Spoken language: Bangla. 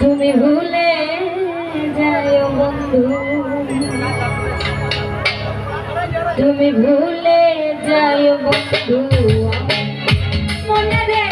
তুমি ভুলে যায় বন্ধু। তুমি ভুলে যায় বন্ধু। মনে রে